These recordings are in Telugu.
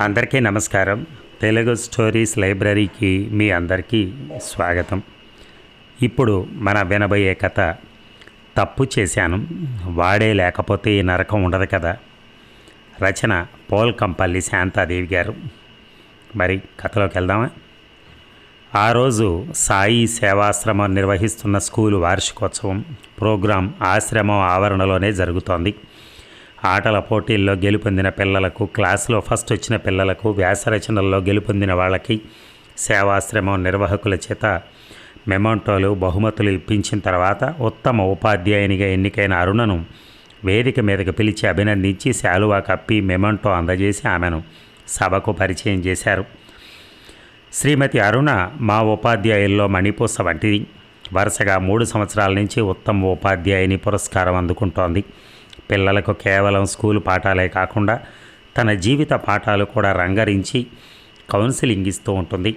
అందరికీ నమస్కారం. తెలుగు స్టోరీస్ లైబ్రరీకి మీ అందరికీ స్వాగతం. ఇప్పుడు మన వినబోయే కథ తప్పు చేశాను వాడే లేకపోతే ఈ నరకం ఉండదు కదా. రచన పోల్ కంపల్లి శాంతాదేవి గారు. మరి కథలోకి వెళ్దామా? ఆ రోజు సాయి సేవాశ్రమం నిర్వహిస్తున్న స్కూలు వార్షికోత్సవం ప్రోగ్రాం ఆశ్రమం ఆవరణలోనే జరుగుతోంది. ఆటల పోటీల్లో గెలుపొందిన పిల్లలకు క్లాసులో ఫస్ట్ వచ్చిన పిల్లలకు వ్యాసరచనల్లో గెలుపొందిన వాళ్ళకి సేవాశ్రమం నిర్వాహకుల చేత మెమోంటోలు బహుమతులు ఇప్పించిన తర్వాత ఉత్తమ ఉపాధ్యాయునిగా ఎన్నికైన అరుణను వేదిక మీదకు పిలిచి అభినందించి శాలువా కప్పి మెమోంటో అందజేసి ఆమెను సభకు పరిచయం చేశారు. శ్రీమతి అరుణ మా ఉపాధ్యాయుల్లో మణిపూస వంటిది. వరుసగా మూడు సంవత్సరాల నుంచి ఉత్తమ ఉపాధ్యాయుని పురస్కారం అందుకుంటోంది. పిల్లలకు కేవలం స్కూలు పాఠాలే కాకుండా తన జీవిత పాఠాలు కూడా రంగరించి కౌన్సిలింగ్ ఇస్తూ ఉంటుంది.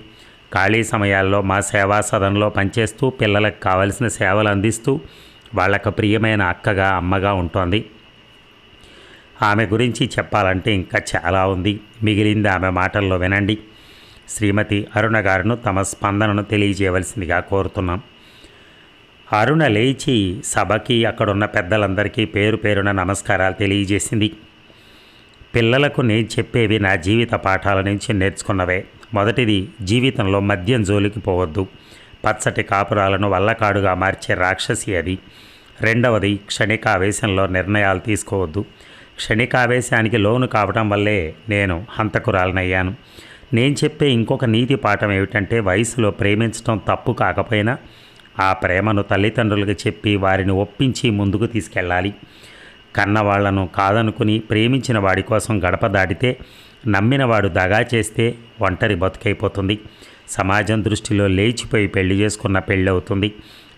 ఖాళీ సమయాల్లో మా సేవా సదనంలో పనిచేస్తూ పిల్లలకు కావలసిన సేవలు అందిస్తూ వాళ్ళకు ప్రియమైన అక్కగా అమ్మగా ఉంటుంది. ఆమె గురించి చెప్పాలంటే ఇంకా చాలా ఉంది. మిగిలింది ఆమె మాటల్లో వినండి. శ్రీమతి అరుణ గారును తమ స్పందనను తెలియజేయవలసిందిగా కోరుతున్నాం. అరుణ లేచి సభకి అక్కడున్న పెద్దలందరికీ పేరు పేరున నమస్కారాలు తెలియజేసింది. పిల్లలకు నేను చెప్పేవి నా జీవిత పాఠాల నుంచి నేర్చుకున్నవే. మొదటిది జీవితంలో మద్యం జోలికి పోవద్దు. పచ్చటి కాపురాలను వల్లకాడుగా మార్చే రాక్షసి అది. రెండవది క్షణికావేశంలో నిర్ణయాలు తీసుకోవద్దు. క్షణికావేశానికి లోను కావటం వల్లే నేను హంతకురాలనయ్యాను. నేను చెప్పే ఇంకొక నీతి పాఠం ఏమిటంటే వయసులో ప్రేమించడం తప్పు కాకపోయినా ఆ ప్రేమను తల్లిదండ్రులకు చెప్పి వారిని ఒప్పించి ముందుకు తీసుకెళ్ళాలి. కన్నవాళ్ళను కాదనుకుని ప్రేమించిన వాడి కోసం గడప దాటితే నమ్మినవాడు దగా చేస్తే ఒంటరి బతుకైపోతుంది. సమాజం దృష్టిలో లేచిపోయి పెళ్ళి చేసుకున్న పెళ్ళి అవుతుంది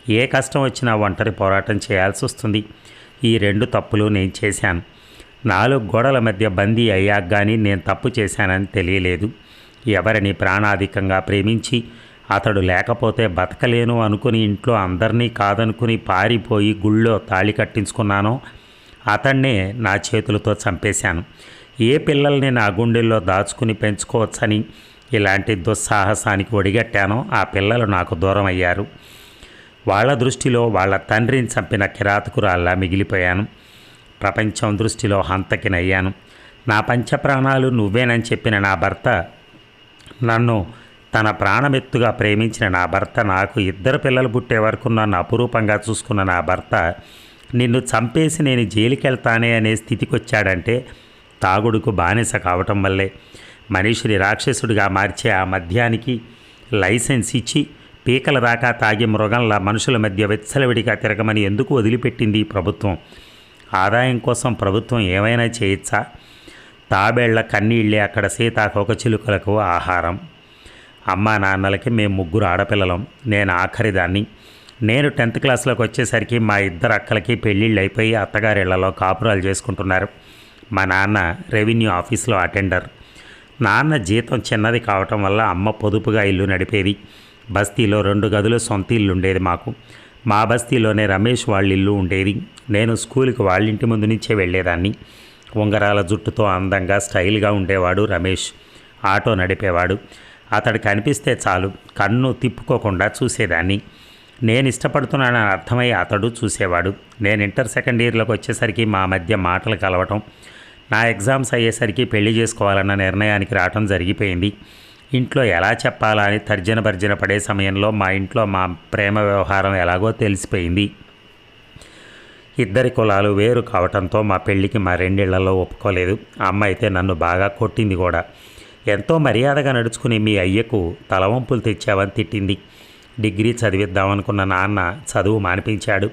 ఏ కష్టం వచ్చినా ఒంటరి పోరాటం చేయాల్సి వస్తుంది ఈ రెండు తప్పులు నేను చేశాను. నాలుగు గోడల మధ్య బందీ అయ్యాక కానీ నేను తప్పు చేశానని తెలియలేదు. ఎవరిని ప్రాణాధికంగా ప్రేమించి అతడు లేకపోతే బతకలేను అనుకుని ఇంట్లో అందరినీ కాదనుకుని పారిపోయి గుళ్ళో తాళి కట్టించుకున్నానో అతన్నే నా చేతులతో చంపేశాను. ఏ పిల్లల్ని నా గుండెల్లో దాచుకుని పెంచుకోవచ్చని ఇలాంటి దుస్సాహసానికి ఒడిగట్టానో ఆ పిల్లలు నాకు దూరం అయ్యారు వాళ్ళ దృష్టిలో వాళ్ళ తండ్రిని చంపిన కిరాతకురాల్లా మిగిలిపోయాను. ప్రపంచం దృష్టిలో హంతకినయ్యాను నా పంచప్రాణాలు నువ్వేనని చెప్పిన నా భర్త నన్ను తన ప్రాణమెత్తుగా ప్రేమించిన నా భర్త నాకు ఇద్దరు పిల్లలు పుట్టే వరకు నన్ను అపురూపంగా చూసుకున్న నా భర్త నిన్ను చంపేసి నేను జైలుకెళ్తానే అనే స్థితికి వచ్చాడంటే తాగుడుకు బానిస కావటం వల్లే. మనిషిని రాక్షసుడిగా మార్చే ఆ మద్యానికి లైసెన్స్ ఇచ్చి పీకల దాకా తాగి మృగంలా మనుషుల మధ్య వెచ్చలవిడిగా తిరగమని ఎందుకు వదిలిపెట్టింది ప్రభుత్వం? ఆదాయం కోసం ప్రభుత్వం ఏమైనా చేయొచ్చా? తాబేళ్ళ కన్నీళ్ళే అక్కడ సీతాకోక చిలుకలకు ఆహారం. అమ్మా నాన్నలకి మేము ముగ్గురు ఆడపిల్లలం. నేను ఆఖరిదాన్ని నేను టెన్త్ క్లాస్లోకి వచ్చేసరికి మా ఇద్దరు అక్కలకి పెళ్ళిళ్ళు అయిపోయి అత్తగారిళ్ళలో కాపురాలు చేసుకుంటున్నారు. మా నాన్న రెవెన్యూ ఆఫీస్లో అటెండర్. నాన్న జీతం చిన్నది కావటం వల్ల అమ్మ పొదుపుగా ఇల్లు నడిపేది. బస్తీలో రెండు గదులు సొంత ఇల్లు ఉండేది మాకు. మా బస్తీలోనే రమేష్ వాళ్ళ ఇల్లు ఉండేది. నేను స్కూల్కి వాళ్ళింటి ముందు నుంచే వెళ్ళేదాన్ని. ఉంగరాల జుట్టుతో అందంగా స్టైల్గా ఉండేవాడు రమేష్. ఆటో నడిపేవాడు. అతడు కనిపిస్తే చాలు కన్ను తిప్పుకోకుండా చూసేదాన్ని. నేను ఇష్టపడుతున్నానని అర్థమై అతడు చూసేవాడు. నేను ఇంటర్ సెకండ్ ఇయర్లోకి వచ్చేసరికి మా మధ్య మాటలు కలవటం నా ఎగ్జామ్స్ అయ్యేసరికి పెళ్ళి చేసుకోవాలన్న నిర్ణయానికి రావటం జరిగిపోయింది. ఇంట్లో ఎలా చెప్పాలా అని తర్జన భర్జన పడే సమయంలో మా ఇంట్లో మా ప్రేమ వ్యవహారం ఎలాగో తెలిసిపోయింది. ఇద్దరి కులాలు వేరు కావటంతో మా పెళ్ళికి మా రెండిళ్ళలో ఒప్పుకోలేదు. అమ్మ అయితే నన్ను బాగా కొట్టింది కూడా. ఎంతో మర్యాదగా నడుచుకుని మీ అయ్యకు తలవంపులు తెచ్చావని తిట్టింది. డిగ్రీ చదివిద్దామనుకున్న నాన్న చదువు మానిపించాడు.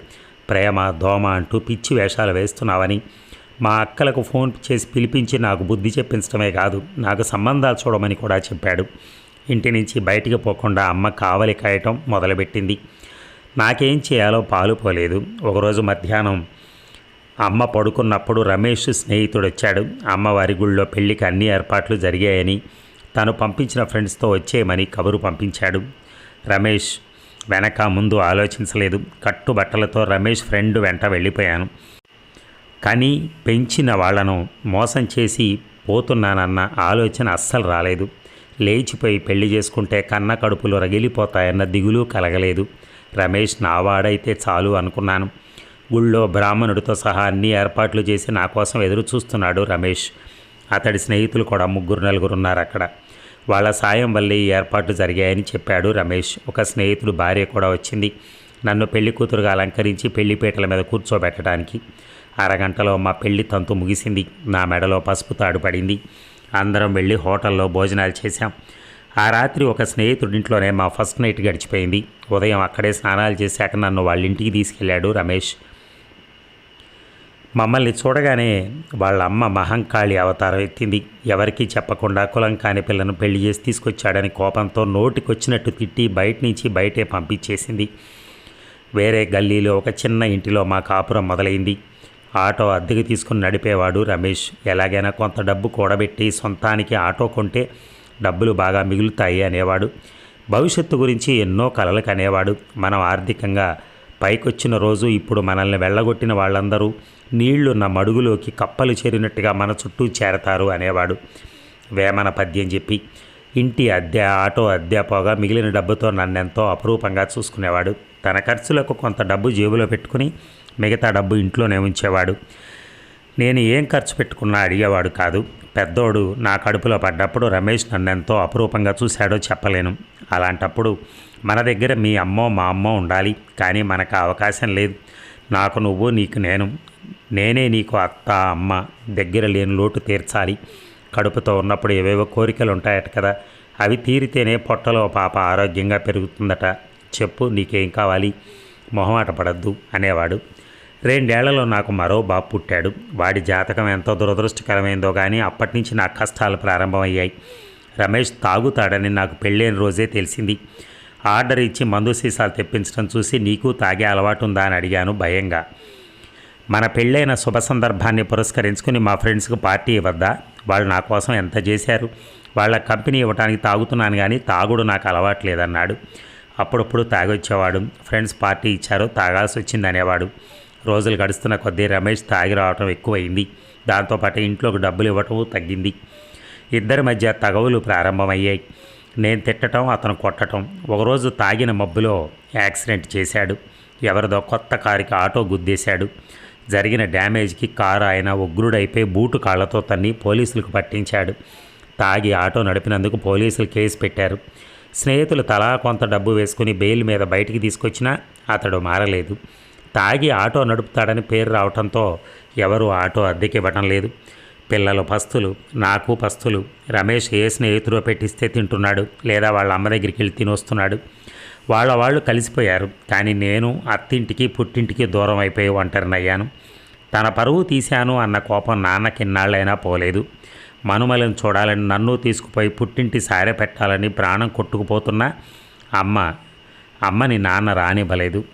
ప్రేమ దోమ అంటూ పిచ్చి వేషాలు వేస్తున్నావని. మా అక్కలకు ఫోన్ చేసి పిలిపించి నాకు బుద్ధి చెప్పించడమే కాదు నాకు సంబంధాలు చూడమని కూడా చెప్పాడు. ఇంటి నుంచి బయటికి పోకుండా అమ్మ కావలి కాయటం మొదలుపెట్టింది. నాకేం చేయాలో పాలు పోలేదు. ఒకరోజు మధ్యాహ్నం అమ్మ పడుకున్నప్పుడు రమేష్ స్నేహితుడు వచ్చాడు అమ్మవారి గుళ్ళో పెళ్ళికి అన్ని ఏర్పాట్లు జరిగాయని తను పంపించిన ఫ్రెండ్స్తో వచ్చేయమని కబురు పంపించాడు. రమేష్ వెనక ముందు ఆలోచించలేదు. కట్టుబట్టలతో రమేష్ ఫ్రెండ్ వెంట వెళ్ళిపోయాను. కానీ పెంచిన వాళ్ళను మోసం చేసి పోతున్నానన్న ఆలోచన అస్సలు రాలేదు. లేచిపోయి పెళ్ళి చేసుకుంటే కన్న కడుపులు రగిలిపోతాయన్న దిగులు కలగలేదు. రమేష్ నావాడైతే చాలు అనుకున్నాను. గుళ్ళో బ్రాహ్మణుడితో సహా అన్ని ఏర్పాట్లు చేసి నా కోసం ఎదురు చూస్తున్నాడు రమేష్. అతడి స్నేహితులు కూడా ముగ్గురు నలుగురు ఉన్నారు అక్కడ వాళ్ళ సాయం వల్లే ఈ ఏర్పాట్లు జరిగాయని చెప్పాడు రమేష్. ఒక స్నేహితుడు భార్య కూడా వచ్చింది. నన్ను పెళ్ళి కూతురుగా అలంకరించి పెళ్ళిపీటల మీద కూర్చోబెట్టడానికి. అరగంటలో మా పెళ్ళి తంతు ముగిసింది. నా మెడలో పసుపు తాడు పడింది. అందరం వెళ్ళి హోటల్లో భోజనాలు చేశాం. ఆ రాత్రి ఒక స్నేహితుడింట్లోనే మా ఫస్ట్ నైట్ గడిచిపోయింది. ఉదయం అక్కడే స్నానాలు చేశాక నన్ను వాళ్ళ ఇంటికి తీసుకెళ్ళాడు రమేష్. మమ్మల్ని చూడగానే వాళ్ళ అమ్మ మహంకాళి అవతారం ఎత్తింది. ఎవరికీ చెప్పకుండా కులం కాని పిల్లను పెళ్ళి చేసి తీసుకొచ్చాడని కోపంతో నోటికొచ్చినట్టు తిట్టి బయట నుంచి బయటే పంపించేసింది. వేరే గల్లీలో ఒక చిన్న ఇంటిలో మా కాపురం మొదలైంది. ఆటో అద్దెకు తీసుకుని నడిపేవాడు రమేష్. ఎలాగైనా కొంత డబ్బు కూడబెట్టి సొంతానికి ఆటో కొంటే డబ్బులు బాగా మిగులుతాయి అనేవాడు. భవిష్యత్తు గురించి ఎన్నో కలలు కనేవాడు. మనం ఆర్థికంగా పైకొచ్చిన రోజు ఇప్పుడు మనల్ని వెళ్ళగొట్టిన వాళ్ళందరూ నీళ్ళున్న మడుగులోకి కప్పలు చేరినట్టుగా మన చుట్టూ చేరతారు అనేవాడు. వేమన పద్యం చెప్పి ఇంటి అద్దె ఆటో అద్దె పోగా మిగిలిన డబ్బుతో నన్నెంతో అపురూపంగా చూసుకునేవాడు. తన ఖర్చులకు కొంత డబ్బు జేబులో పెట్టుకుని మిగతా డబ్బు ఇంట్లోనే ఉంచేవాడు. నేను ఏం ఖర్చు పెట్టుకున్నా అడిగేవాడు కాదు. పెద్దోడు నా కడుపులో పడ్డప్పుడు రమేష్ నన్ను ఎంతో అపురూపంగా చూశాడో చెప్పలేను. అలాంటప్పుడు మన దగ్గర మీ అమ్మో మా అమ్మో ఉండాలి. కానీ మనకు అవకాశం లేదు. నాకు నువ్వు నీకు నేను. నేనే నీకు అత్త అమ్మ దగ్గర లేని లోటు తీర్చాలి. కడుపుతో ఉన్నప్పుడు ఏవేవో కోరికలు ఉంటాయట కదా. అవి తీరితేనే పొట్టలో పాప ఆరోగ్యంగా పెరుగుతుందట. చెప్పు నీకేం కావాలి? మొహమాట పడద్దు అనేవాడు. రెండేళ్ళలో నాకు మరో బాబు పుట్టాడు. వాడి జాతకం ఎంతో దురదృష్టకరమైందో కానీ అప్పటి నుంచి నా కష్టాలు ప్రారంభమయ్యాయి. రమేష్ తాగుతాడని నాకు పెళ్ళైన రోజే తెలిసింది. ఆర్డర్ ఇచ్చి మందు సీసాలు తెప్పించడం చూసి నీకు తాగే అలవాటు ఉందా అని అడిగాను భయంగా. మన పెళ్ళైన శుభ సందర్భాన్ని పురస్కరించుకుని మా ఫ్రెండ్స్కి పార్టీ ఇవ్వద్దా? వాళ్ళు నా కోసం ఎంత చేశారు? వాళ్ళ కంపెనీ ఇవ్వడానికి తాగుతున్నాను కానీ తాగుడు నాకు అలవాట్లేదన్నాడు. అప్పుడప్పుడు తాగొచ్చేవాడు. ఫ్రెండ్స్ పార్టీ ఇచ్చారు తాగాల్సి వచ్చింది అనేవాడు. రోజులు గడుస్తున్న కొద్దీ రమేష్ తాగి రావటం ఎక్కువైంది. దాంతోపాటు ఇంట్లోకి డబ్బులు ఇవ్వటం తగ్గింది. ఇద్దరి మధ్య తగవులు ప్రారంభమయ్యాయి. నేను తిట్టడం అతను కొట్టడం ఒకరోజు తాగిన మబ్బులో యాక్సిడెంట్ చేశాడు. ఎవరిదో కొత్త కారుకి ఆటో గుద్దేశాడు. జరిగిన డ్యామేజ్కి కారు ఆయన ఉగ్రుడైపోయి బూటు కాళ్ళతో తన్ని పోలీసులకు పట్టించాడు. తాగి ఆటో నడిపినందుకు పోలీసులు కేసు పెట్టారు. స్నేహితులు తలా కొంత డబ్బు వేసుకుని బెయిల్ మీద బయటికి తీసుకొచ్చినా అతడు మారలేదు. తాగి ఆటో నడుపుతాడని పేరు రావడంతో ఎవరు ఆటో అద్దెకి ఇవ్వటం లేదు. పిల్లలు పస్తులు నాకు పస్తులు. రమేష్ ఏ స్నేహితుడో పెట్టిస్తే తింటున్నాడు లేదా వాళ్ళ అమ్మ దగ్గరికి వెళ్ళి తినొస్తున్నాడు. వాళ్ళ వాళ్ళు కలిసిపోయారు కానీ నేను అత్తింటికి పుట్టింటికి దూరం అయిపోయి ఒంటరినయ్యాను తన పరువు తీశాను అన్న కోపం నాన్నకిన్నాళ్ళైనా పోలేదు. మనుమలను చూడాలని నన్ను తీసుకుపోయి పుట్టింటి సారె పెట్టాలని ప్రాణం కొట్టుకుపోతున్నా అమ్మ అమ్మని నాన్న రానివ్వలేదు.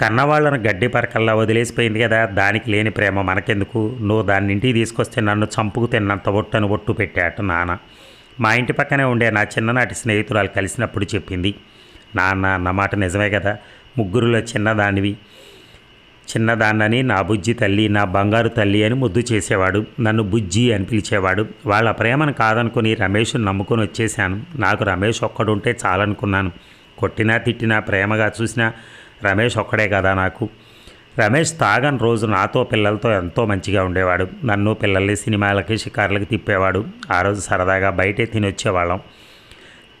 కన్నవాళ్ళను గడ్డి పరకల్లా వదిలేసిపోయింది కదా దానికి లేని ప్రేమ మనకెందుకు? నువ్వు దాన్ని ఇంటికి తీసుకొస్తే నన్ను చంపుకు తిన్నంత ఒట్టని ఒట్టు పెట్టాట నాన్న. మా ఇంటి పక్కనే ఉండే నా చిన్ననాటి స్నేహితురాలు కలిసినప్పుడు చెప్పింది నాన్న అన్నమాట నిజమే కదా ముగ్గురులో చిన్నదానివి. చిన్నదాన్నని నా బుజ్జి తల్లి నా బంగారు తల్లి అని ముద్దు చేసేవాడు నన్ను బుజ్జి అని పిలిచేవాడు. వాళ్ళ ప్రేమను కాదనుకుని రమేష్ను నమ్ముకొని వచ్చేసాను నాకు రమేష్ ఒక్కడుంటే చాలనుకున్నాను. కొట్టినా తిట్టినా ప్రేమగా చూసినా రమేష్ ఒక్కడే కదా నాకు. రమేష్ తాగని రోజు నాతో పిల్లలతో ఎంతో మంచిగా ఉండేవాడు. నన్ను పిల్లల్ని సినిమాలకి షికార్లకి తిప్పేవాడు. ఆ రోజు సరదాగా బయటే తినొచ్చేవాళ్ళం.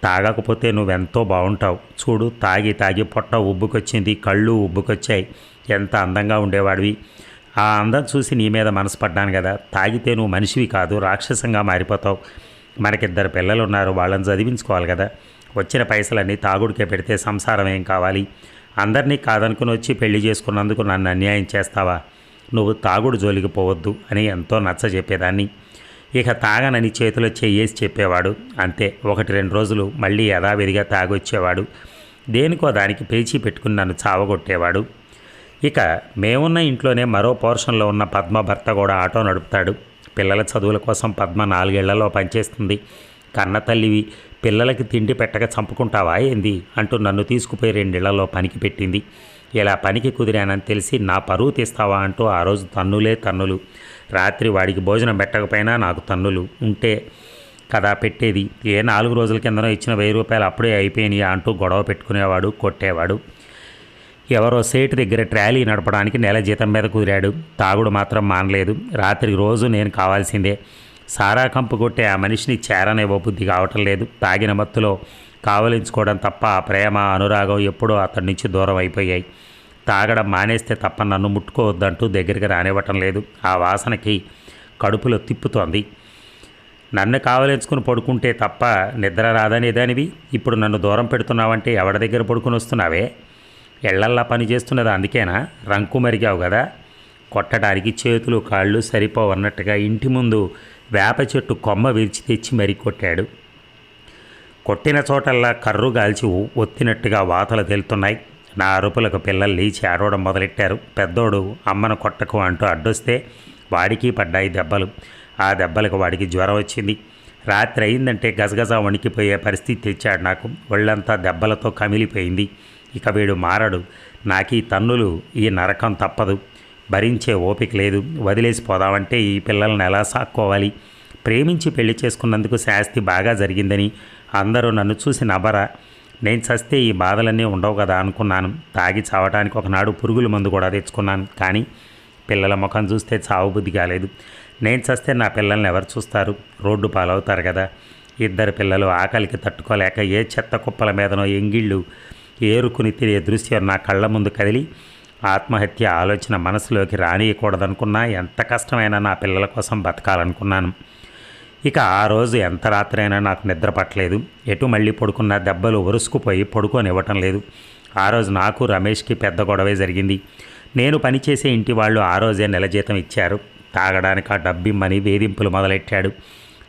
తాగకపోతే నువ్వెంతో బాగుంటావు చూడు తాగి తాగి పొట్ట ఉబ్బుకొచ్చింది కళ్ళు ఉబ్బుకొచ్చాయి. ఎంత అందంగా ఉండేవాడివి. ఆ అందం చూసి నీ మీద మనసు పడ్డాను కదా. తాగితే నువ్వు మనిషివి కాదు రాక్షసంగా మారిపోతావు. మనకిద్దరు పిల్లలు ఉన్నారు వాళ్ళని చదివించుకోవాలి కదా. వచ్చిన పైసలన్నీ తాగుడికే పెడితే సంసారం ఏం కావాలి? అందరినీ కాదనుకుని వచ్చి పెళ్ళి చేసుకున్నందుకు నన్ను అన్యాయం చేస్తావా? నువ్వు తాగుడు జోలికి పోవద్దు అని ఎంతో నచ్చ చెప్పేదాన్ని. ఇక తాగనని చేతిలో చెయ్యేసి చెప్పేవాడు. అంతే ఒకటి రెండు రోజులు మళ్ళీ యథావిధిగా తాగొచ్చేవాడు. దేనికో దానికి పేచీ పెట్టుకుని నన్ను చావగొట్టేవాడు. ఇక మేమున్న ఇంట్లోనే మరో పోర్షన్లో ఉన్న పద్మ భర్త కూడా ఆటో నడుపుతాడు. పిల్లల చదువుల కోసం పద్మ నాలుగేళ్ళలో పనిచేస్తుంది. కన్న తల్లివి పిల్లలకి తిండి పెట్టక చంపుకుంటావా ఏంది అంటూ నన్ను తీసుకుపోయి రెండేళ్ళలో పనికి పెట్టింది. ఇలా పనికి కుదిరానని తెలిసి నా పరువు తీస్తావా? అంటూ ఆ రోజు తన్నులే తన్నులు. రాత్రి వాడికి భోజనం పెట్టకపోయినా నాకు తన్నులు. ఉంటే కదా పెట్టేది. ఏ నాలుగు రోజుల కిందనో ఇచ్చిన వెయ్యి రూపాయలు అప్పుడే అయిపోయినాయి? అంటూ గొడవ పెట్టుకునేవాడు కొట్టేవాడు. ఎవరో సేటు దగ్గర ట్రాలీ నడపడానికి నెల జీతం మీద కుదిరాడు. తాగుడు మాత్రం మానలేదు. రాత్రి రోజు నేను కావాల్సిందే. సారా కంపు కొట్టే ఆ మనిషిని చేరనివ్వ బుద్ధి కావటం లేదు. తాగిన మత్తులో కావలించుకోవడం తప్ప ఆ ప్రేమ అనురాగం ఎప్పుడూ అతడి నుంచి దూరం అయిపోయాయి. తాగడం మానేస్తే తప్ప నన్ను ముట్టుకోవద్దంటూ దగ్గరికి రానివ్వటం లేదు. ఆ వాసనకి కడుపులో తిప్పుతోంది. నన్ను కావలించుకుని పడుకుంటే తప్ప నిద్ర రాదనేదానివి ఇప్పుడు నన్ను దూరం పెడుతున్నావంటే ఎవరి దగ్గర పడుకుని వస్తున్నావే? ఎళ్ళల్లా పని చేస్తున్నది అందుకేనా? రంకు మరిగావు కదా. కొట్టడానికి చేతులు కాళ్ళు సరిపోవన్నట్టుగా ఇంటి ముందు వేప చెట్టు కొమ్మ విరిచి తెచ్చి మరీ కొట్టాడు. కొట్టిన చోటల్లా కర్రు గాల్చి ఒత్తినట్టుగా వాతలు తెలుతున్నాయి. నా అరుపులకు పిల్లలు లేచి ఆడవడం మొదలెట్టారు. పెద్దోడు అమ్మను కొట్టకు అంటూ అడ్డొస్తే వాడికి పడ్డాయి దెబ్బలు. ఆ దెబ్బలకు వాడికి జ్వరం వచ్చింది. రాత్రి అయిందంటే గజగజ వణికిపోయే పరిస్థితి తెచ్చాడు నాకు. ఒళ్ళంతా దెబ్బలతో కమిలిపోయింది. ఇక వీడు మారడు. నాకీ తన్నులు ఈ నరకం తప్పదు. భరించే ఓపిక లేదు. వదిలేసి పోదామంటే ఈ పిల్లల్ని ఎలా సాక్కోవాలి? ప్రేమించి పెళ్ళి చేసుకున్నందుకు శాస్తి బాగా జరిగిందని అందరూ నన్ను చూసి నవ్వరా? నేను చస్తే ఈ బాధలన్నీ ఉండవు కదా అనుకున్నాను. తాగి చావటానికి ఒకనాడు పురుగుల మందు కూడా తెచ్చుకున్నాను. కానీ పిల్లల ముఖం చూస్తే చావు బుద్ధి కాలేదు. నేను చస్తే నా పిల్లల్ని ఎవరు చూస్తారు? రోడ్డు పాలవుతారు కదా. ఇద్దరు పిల్లలు ఆకలికి తట్టుకోలేక ఏ చెత్త కుప్పల మీదనో ఎంగిళ్ళు ఏరుకుని తినే దృశ్యం నా కళ్ళ ముందు కదిలి ఆత్మహత్య ఆలోచన మనసులోకి రానియకూడదనుకున్నా ఎంత కష్టమైనా నా పిల్లల కోసం బతకాలనుకున్నాను. ఇక ఆ రోజు ఎంత రాత్రైనా నాకు నిద్ర పట్టలేదు. ఎటు మళ్ళీ పడుకున్న దెబ్బలు ఉరుసుకుపోయి పడుకోనివ్వటం లేదు. ఆ రోజు నాకు రమేష్కి పెద్ద గొడవే జరిగింది. నేను పనిచేసే ఇంటి వాళ్ళు ఆ రోజే నెల జీతం ఇచ్చారు. తాగడానికి ఆ డబ్బిమ్మని వేధింపులు మొదలెట్టాడు.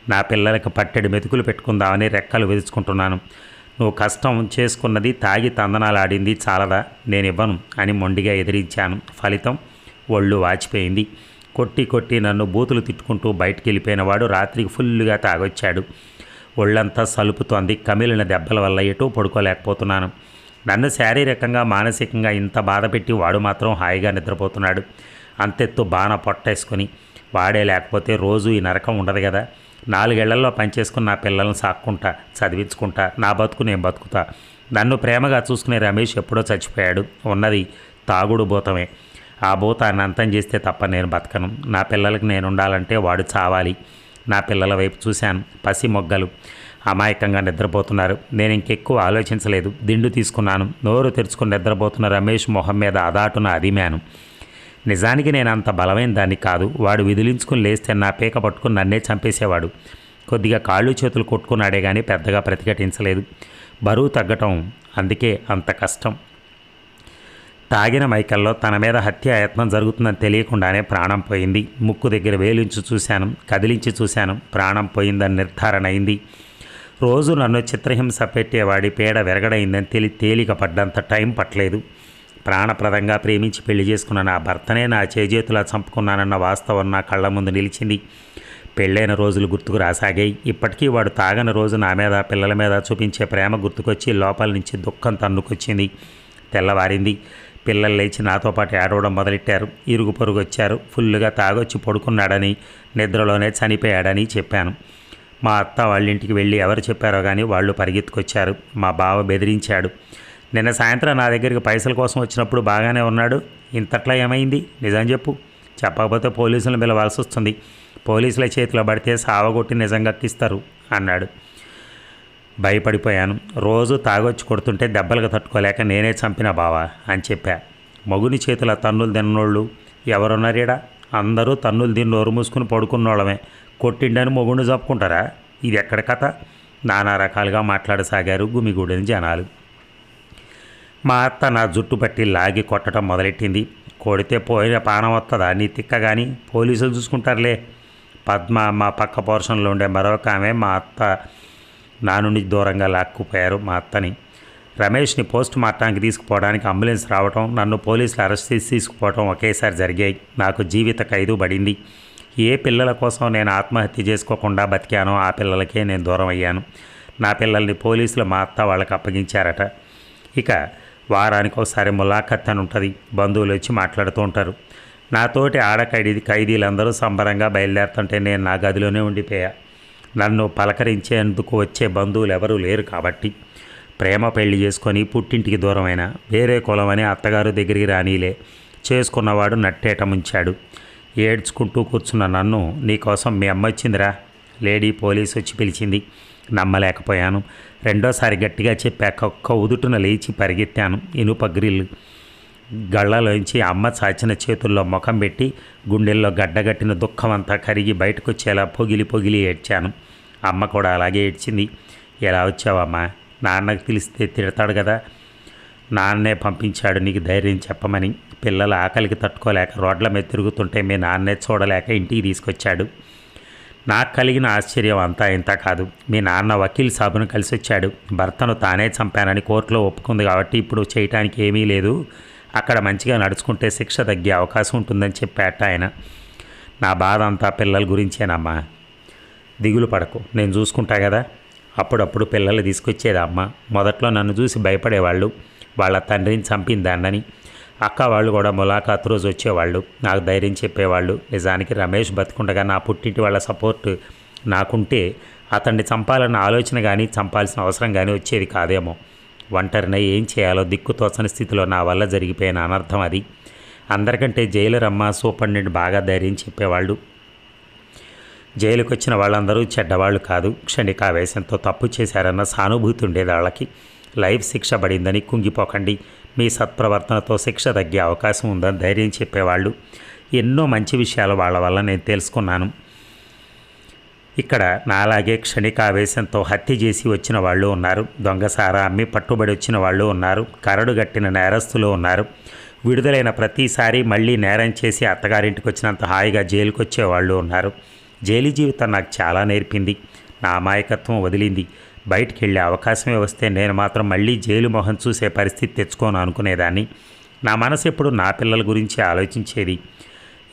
నా పిల్లలకు పట్టెడు మెతుకులు పెట్టుకుందామని రెక్కలు విరుచుకుంటున్నాను. నువ్వు కష్టం చేసుకున్నది తాగి తందనాలు ఆడింది చాలదా? నేను ఇవ్వను అని మొండిగా ఎదిరించాను. ఫలితం ఒళ్ళు వాచిపోయింది. కొట్టి కొట్టి నన్ను బూతులు తిట్టుకుంటూ బయటికి వెళ్ళిపోయినవాడు రాత్రికి ఫుల్గా తాగొచ్చాడు. ఒళ్ళంతా సలుపుతోంది. కమిలిన దెబ్బల వల్ల ఎటూ పడుకోలేకపోతున్నాను. నన్ను శారీరకంగా మానసికంగా ఇంత బాధ పెట్టి వాడు మాత్రం హాయిగా నిద్రపోతున్నాడు. అంతెత్తు బాణ పొట్టేసుకొని వాడే లేకపోతే రోజు ఈ నరకం ఉండదు కదా నాలుగేళ్ళలో పనిచేసుకుని నా పిల్లల్ని సాక్కుంటా చదివించుకుంటా నా బతుకు నేను బతుకుతా. నన్ను ప్రేమగా చూసుకునే రమేష్ ఎప్పుడో చచ్చిపోయాడు. ఉన్నది తాగుడు భూతమే. ఆ భూతాన్ని అంతం చేస్తే తప్ప నేను బతకను. నా పిల్లలకి నేను ఉండాలంటే వాడు చావాలి. నా పిల్లల వైపు చూశాను. పసి మొగ్గలు. అమాయకంగా నిద్రపోతున్నారు. నేను ఇంకెక్కువ ఆలోచించలేదు. దిండు తీసుకున్నాను. నోరు తెరుచుకుని నిద్రపోతున్న రమేష్ మొహం మీద అదాటున అదిమాను. నిజానికి నేను అంత బలమైన దాన్ని కాదు. వాడు విదిలించుకుని లేస్తే నా పీక పట్టుకుని నన్నే చంపేసేవాడు. కొద్దిగా కాళ్ళు చేతులు కొట్టుకున్నాడే కానీ పెద్దగా ప్రతిఘటించలేదు. బరువు తగ్గటం అందుకే అంత కష్టం. తాగిన మైకల్లో తన మీద హత్యాయత్నం జరుగుతుందని తెలియకుండానే ప్రాణం పోయింది. ముక్కు దగ్గర వేలించి చూశాను కదిలించి చూశాను ప్రాణం పోయిందని నిర్ధారణ అయింది. రోజు నన్ను చిత్రహింస పెట్టేవాడి పేడ వెరగడైందని తెలి తేలిక పడ్డంత టైం పట్టలేదు. ప్రాణప్రదంగా ప్రేమించి పెళ్ళి చేసుకున్న నా భర్తనే నా చేజేతులా చంపుకున్నానన్న వాస్తవం నా కళ్ళ ముందు నిలిచింది. పెళ్ళైన రోజులు గుర్తుకు రాసాగాయి. ఇప్పటికీ వాడు తాగని రోజు నా మీద పిల్లల మీద చూపించే ప్రేమ గుర్తుకొచ్చి లోపల నుంచి దుఃఖం తన్నుకొచ్చింది. తెల్లవారింది. పిల్లలు లేచి నాతో పాటు ఏడవడం మొదలెట్టారు. ఇరుగు పొరుగు వచ్చారు. ఫుల్లుగా తాగొచ్చి పడుకున్నాడని నిద్రలోనే చనిపోయాడని చెప్పాను. మా అత్త వాళ్ళ ఇంటికి వెళ్ళి ఎవరు చెప్పారో కానీ వాళ్ళు పరిగెత్తుకొచ్చారు. మా బావ బెదిరించాడు. నిన్న సాయంత్రం నా దగ్గరికి పైసల కోసం వచ్చినప్పుడు బాగానే ఉన్నాడు. ఇంతట్లా ఏమైంది? నిజం చెప్పు. చెప్పకపోతే పోలీసులను పిలవాల్సి వస్తుంది. పోలీసుల చేతిలో పడితే సావగొట్టి నిజంగా కిస్తారు అన్నాడు. భయపడిపోయాను. రోజు తాగొచ్చి కొడుతుంటే దెబ్బలకు తట్టుకోలేక నేనే చంపిన బావా అని చెప్పా. మగుని చేతుల తన్నులు తిన్నోళ్ళు ఎవరున్నారేడా అందరూ తన్నులు దీన్ని నోరు మూసుకుని పడుకున్నోళ్ళమే. కొట్టిండని మొగుడిని చెప్పుకుంటారా ఇది ఎక్కడ కథ? నానా రకాలుగా మాట్లాడసాగారు గుమిగూడని జనాలు. మా అత్త నా జుట్టు పట్టి లాగి కొట్టడం మొదలెట్టింది. కొడితే పోయిన పానం వస్తుందా నీ తిక్క కానీ పోలీసులు చూసుకుంటారులే. పద్మ మా పక్క పోర్షన్లో ఉండే మరొక ఆమె మా అత్త నా నుండి దూరంగా లాక్కుపోయారు మా అత్తని రమేష్ని పోస్ట్ మార్టానికి తీసుకుపోవడానికి అంబులెన్స్ రావటం నన్ను పోలీసులు అరెస్ట్ చేసి తీసుకుపోవటం ఒకేసారి జరిగాయి. నాకు జీవిత ఖైదు పడింది. ఏ పిల్లల కోసం నేను ఆత్మహత్య చేసుకోకుండా బతికానో ఆ పిల్లలకే నేను దూరం అయ్యాను నా పిల్లల్ని పోలీసులు మా అత్త వాళ్ళకి అప్పగించారట. ఇక వారానికి ఒకసారి ములాఖత్ అని ఉంటుంది. బంధువులు వచ్చి మాట్లాడుతూ ఉంటారు. నాతోటి ఆడ ఖైదీ ఖైదీలందరూ సంబరంగా బయలుదేరుతుంటే నేను నా గదిలోనే ఉండిపోయా. నన్ను పలకరించేందుకు వచ్చే బంధువులు ఎవరూ లేరు కాబట్టి ప్రేమ పెళ్ళి చేసుకొని పుట్టింటికి దూరమైన వేరే కులం అని అత్తగారు దగ్గరికి రానీలే. చేసుకున్నవాడు నట్టేట ముంచాడు. ఏడ్చుకుంటూ కూర్చున్న నన్ను నీకోసం మీ అమ్మ వచ్చిందిరా. లేడీ పోలీస్ వచ్చి పిలిచింది. నమ్మలేకపోయాను. రెండోసారి గట్టిగా చెప్పాక ఒక్క ఉదుటున లేచి పరిగెత్తాను. ఇనుప గ్రిల్ గళ్ళలోంచి అమ్మ చాచిన చేతుల్లో ముఖం పెట్టి గుండెల్లో గడ్డగట్టిన దుఃఖం అంతా కరిగి బయటకు వచ్చేలా పొగిలి పొగిలి ఏడ్చాను. అమ్మ కూడా అలాగే ఏడ్చింది. ఎలా వచ్చావమ్మా? నాన్నకు తెలిస్తే తిడతాడు కదా. నాన్నే పంపించాడు నీకు ధైర్యం చెప్పమని. పిల్లల ఆకలికి తట్టుకోలేక రోడ్ల మీద తిరుగుతుంటే మీ నాన్నే చూడలేక ఇంటికి తీసుకొచ్చాడు. నాకు కలిగిన ఆశ్చర్యం అంతా ఇంత కాదు. మీ నాన్న వకీల్ సాబును కలిసి వచ్చాడు భర్తను తానే చంపానని కోర్టులో ఒప్పుకుంది కాబట్టి ఇప్పుడు చేయటానికి ఏమీ లేదు. అక్కడ మంచిగా నడుచుకుంటే శిక్ష తగ్గే అవకాశం ఉంటుందని చెప్పాట ఆయన. నా బాధ అంతా పిల్లల గురించేనమ్మా. దిగులు పడకు. నేను చూసుకుంటా కదా. అప్పుడప్పుడు పిల్లలు తీసుకొచ్చేదమ్మ మొదట్లో నన్ను చూసి భయపడేవాళ్ళు. వాళ్ళ తండ్రిని చంపిందాన్నని. అక్క వాళ్ళు కూడా ములాఖాత్ రోజు వచ్చేవాళ్ళు. నాకు ధైర్యం చెప్పేవాళ్ళు. నిజానికి రమేష్ బతుకుండగా నా పుట్టింటి వాళ్ళ సపోర్ట్ నాకుంటే అతన్ని చంపాలన్న ఆలోచన కానీ చంపాల్సిన అవసరం కానీ వచ్చేది కాదేమో. ఒంటరిన ఏం చేయాలో దిక్కుతోచని స్థితిలో నా వల్ల జరిగిపోయిన అనర్థం అది. అందరికంటే జైలరమ్మ అమ్మ సూపరింటెండెంట్ బాగా ధైర్యం చెప్పేవాళ్ళు. జైలుకు వచ్చిన వాళ్ళందరూ చెడ్డవాళ్ళు కాదు. క్షణికావేశంతో తప్పు చేశారన్న సానుభూతి ఉండేది వాళ్ళకి లైఫ్ శిక్ష పడిందని కుంగిపోకండి. మీ సత్ప్రవర్తనతో శిక్ష తగ్గే అవకాశం ఉందని ధైర్యం చెప్పేవాళ్ళు. ఎన్నో మంచి విషయాలు వాళ్ళ వల్ల నేను తెలుసుకున్నాను. ఇక్కడ నాలాగే క్షణికావేశంతో హత్య చేసి వచ్చిన వాళ్ళు ఉన్నారు. దొంగసారా అమ్మి పట్టుబడి వచ్చిన వాళ్ళు ఉన్నారు. కరడు గట్టిన నేరస్తులు ఉన్నారు. విడుదలైన ప్రతిసారి మళ్ళీ నేరం చేసి అత్తగారింటికి వచ్చినంత హాయిగా జైలుకి వచ్చేవాళ్ళు ఉన్నారు. జైలు జీవితం నాకు చాలా నేర్పింది. నా అమాయకత్వం వదిలింది. బయటికి వెళ్ళే అవకాశమే వస్తే నేను మాత్రం మళ్ళీ జైలు మొహం చూసే పరిస్థితి తెచ్చుకోను అనుకునేదాన్ని. నా మనసు ఎప్పుడు నా పిల్లల గురించి ఆలోచించేది.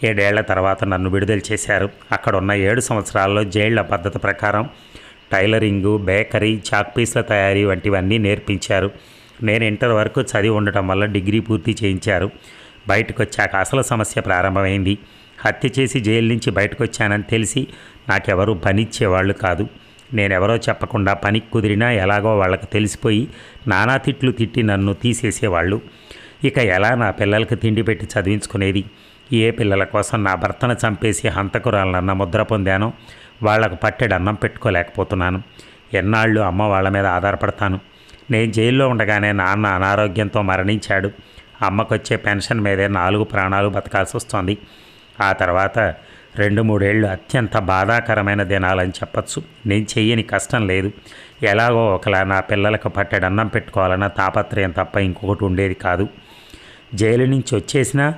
ఏడేళ్ళ తర్వాత నన్ను విడుదల చేశారు. అక్కడున్న ఏడు సంవత్సరాల్లో జైళ్ళ పద్ధతి ప్రకారం టైలరింగు బేకరీ చాక్ పీస్ల తయారీ వంటివన్నీ నేర్పించారు. నేను ఇంటర్ వరకు చదివి ఉండటం వల్ల డిగ్రీ పూర్తి చేయించారు. బయటకు వచ్చాక అసలు సమస్య ప్రారంభమైంది. హత్య చేసి జైలు నుంచి బయటకు వచ్చానని తెలిసి నాకెవరూ పనిచ్చేవాళ్ళు కాదు. నేనెవరో చెప్పకుండా పనికి కుదిరినా ఎలాగో వాళ్ళకి తెలిసిపోయి నానా తిట్లు తిట్టి నన్ను తీసేసేవాళ్ళు. ఇక ఎలా నా పిల్లలకి తిండి పెట్టి చదివించుకునేది? ఏ పిల్లల కోసం నా భర్తను చంపేసి హంతకురాలన్న ముద్ర పొందానో వాళ్ళకు పట్టెడు అన్నం పెట్టుకోలేకపోతున్నాను. ఎన్నాళ్ళు అమ్మ వాళ్ళ మీద ఆధారపడతాను. నేను జైల్లో ఉండగానే నాన్న అనారోగ్యంతో మరణించాడు. అమ్మకొచ్చే పెన్షన్ మీదే నాలుగు ప్రాణాలు బతకాల్సి వస్తోంది ఆ తర్వాత రెండు మూడేళ్ళు అత్యంత బాధాకరమైన దినాలని చెప్పచ్చు. నేను చెయ్యని కష్టం లేదు. ఎలాగో ఒకలా నా పిల్లలకు పట్టెడు అన్నం పెట్టుకోవాలన్న తాపత్రయం తప్ప ఇంకొకటి ఉండేది కాదు. జైలు నుంచి వచ్చేసినా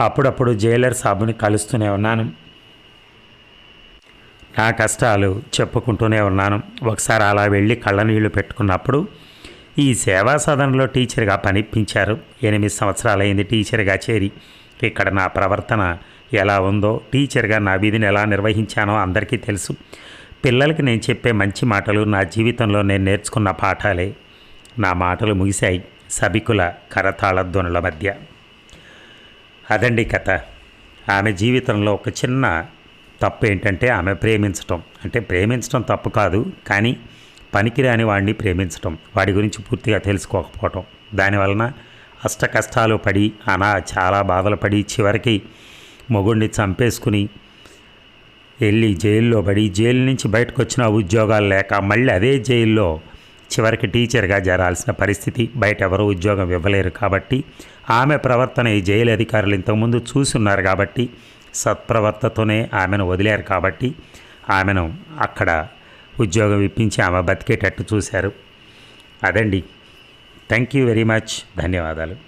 అప్పుడప్పుడు జైలర్ సాబుని కలుస్తూనే ఉన్నాను. నా కష్టాలు చెప్పుకుంటూనే ఉన్నాను. ఒకసారి అలా వెళ్ళి కళ్ళనీళ్ళు పెట్టుకున్నప్పుడు ఈ సేవా సదనంలో టీచర్గా పనిపించారు. ఎనిమిది సంవత్సరాలైంది టీచర్గా చేరి ఇక్కడ నా ప్రవర్తన ఎలా ఉందో టీచర్గా నా విధిని ఎలా నిర్వహించానో అందరికీ తెలుసు. పిల్లలకి నేను చెప్పే మంచి మాటలు నా జీవితంలో నేను నేర్చుకున్న పాఠాలే. నా మాటలు ముగిశాయి. సభికుల కరతాళధ్వనుల మధ్య. అదండి కథ. ఆమె జీవితంలో ఒక చిన్న తప్పు ఏంటంటే ఆమె ప్రేమించటం. అంటే ప్రేమించటం తప్పు కాదు కానీ పనికిరాని వాడిని ప్రేమించటం. వాడి గురించి పూర్తిగా తెలుసుకోకపోవటం. దానివలన అష్ట కష్టాలు పడి అనా చాలా బాధలు పడి చివరికి మొగుడిని చంపేసుకుని వెళ్ళి జైల్లో పడి జైలు నుంచి బయటకు వచ్చిన ఉద్యోగాలు లేక మళ్ళీ అదే జైల్లో చివరికి టీచర్గా జరాల్సిన పరిస్థితి. బయట ఎవరు ఉద్యోగం ఇవ్వలేరు కాబట్టి ఆమె ప్రవర్తన ఈ జైలు అధికారులు ఇంతకుముందు చూసున్నారు కాబట్టి సత్ప్రవర్తతోనే ఆమెను వదిలేరు కాబట్టి ఆమెను అక్కడ ఉద్యోగం ఇప్పించి ఆమె బతికేటట్టు చూశారు. అదండి. Thank you very much. ధన్యవాదాలు.